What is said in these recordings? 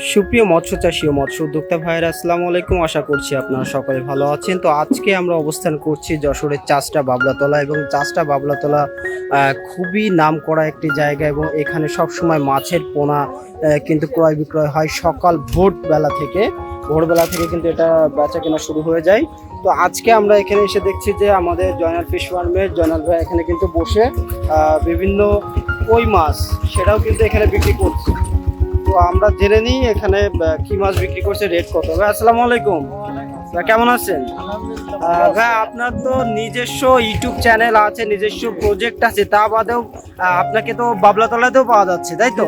সুপ্রিয় মৎস্য চাষী ও মৎস্য উদ্যোক্তা ভাইয়েরা, আসসালামু আলাইকুম। আশা করছি আপনারা সকলে ভালো আছেন। তো আজকে আমরা অবস্থান করছি যশোরের চাষটা বাবলাতলা এবং চাষটা বাবলাতলা খুবই নাম করা একটি জায়গা এবং এখানে সব সময় মাছের পোনা কিন্তু ক্রয় বিক্রয় হয় সকাল ভোর বেলা থেকে। ভোরবেলা থেকে কিন্তু এটা বেচা কেনা শুরু হয়ে যায়। তো আজকে আমরা এখানে এসে দেখছি যে আমাদের জয়নাল ফিশ ফার্মের, জয়নাল ভাই এখানে কিন্তু বসে বিভিন্ন কই মাছ, সেটাও কিন্তু এখানে বিক্রি করছে। আমরা জেনে নিই এখানে কি মাছ বিক্রি করছে রেট কত? ভাই আসসালামু আলাইকুম। কেমন আছেন? ভাই আপনার তো নিজস্ব ইউটিউব চ্যানেল আছে নিজস্ব প্রজেক্ট আছে তা বাদেও আপনাকে তো বাবলাতলাতেও পাওয়া যাচ্ছে তাই তো?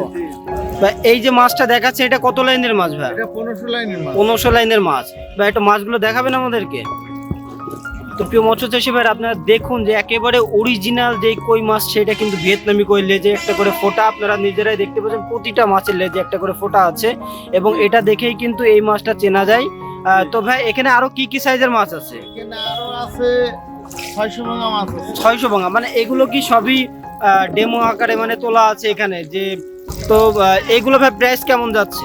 এই যে মাছটা দেখাচ্ছে এটা কত লাইনের মাছ ভাই? পনেরোশো লাইনের মাছ। পনেরোশো লাইনের মাছ। ভাই একটু মাছগুলো দেখাবেন আমাদেরকে? তো প্রিয় মৎস্য চাষী ভাই আপনারা দেখুন যে একেবারে অরিজিনাল যে কই মাছ সেটা কিন্তু ভিয়েতনামি কই লেজে একটা করে ফোঁটা আপনারা নিজেরাই দেখতে পাচ্ছেন। প্রতিটা মাছের লেজে একটা করে ফোঁটা আছে এবং এটা দেখেই কিন্তু এই মাছটা চেনা যায়। তো ভাই এখানে আরও কি কি সাইজের মাছ আছে? এখানে আরও আছে ছয়শো ভাঙা মাছ ছয়শো ভাঙা মানে এগুলো কি সবই ডেমো আকারে মানে তোলা আছে এখানে? যে তো আহ, এইগুলো ভাই প্রাইস কেমন যাচ্ছে?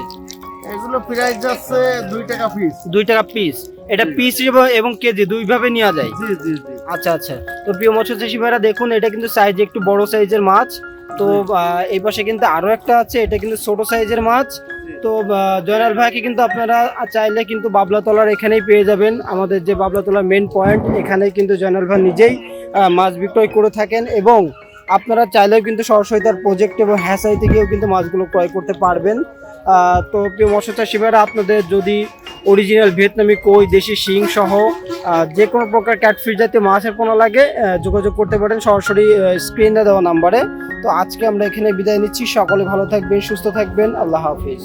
এগুলো প্রাইস যাচ্ছে দুই টাকা পিস দুই টাকা পিস এটা পিস এবং কেজি দুইভাবে নেওয়া যায়। জি জি জি। আচ্ছা আচ্ছা। তো প্রিয় মৎস্য ভাইরা দেখুন এটা কিন্তু সাইজ একটু বড় সাইজের মাছ। তো এই পাশে কিন্তু আরও একটা আছে এটা কিন্তু ছোট সাইজের মাছ। তো জয়নাল ভাইকে কিন্তু আপনারা চাইলে কিন্তু বাবলাতলার এখানেই পেয়ে যাবেন। আমাদের যে বাবলাতলার মেন পয়েন্ট এখানে কিন্তু জয়নাল ভাই নিজেই মাছ বিক্রয় করে থাকেন এবং আপনারা চাইলেও কিন্তু সরাসরি তার প্রজেক্ট এবং হ্যাসাইতে গিয়েও কিন্তু মাছগুলো ক্রয় করতে পারবেন। তো প্রিয় মৎস্য চাষী ভাইরা আপনাদের যদি অরিজিনাল ভিয়েতনামি কই, দেশি শিং সহ যে কোনো প্রকার ক্যাটফিস জাতীয় মাছের পোনা লাগে যোগাযোগ করতে পারেন সরাসরি স্ক্রিনে দেওয়া নাম্বারে তো আজকে আমরা এখানে বিদায় নিচ্ছি। সকলে ভালো থাকবেন, সুস্থ থাকবেন। আল্লাহ হাফিজ।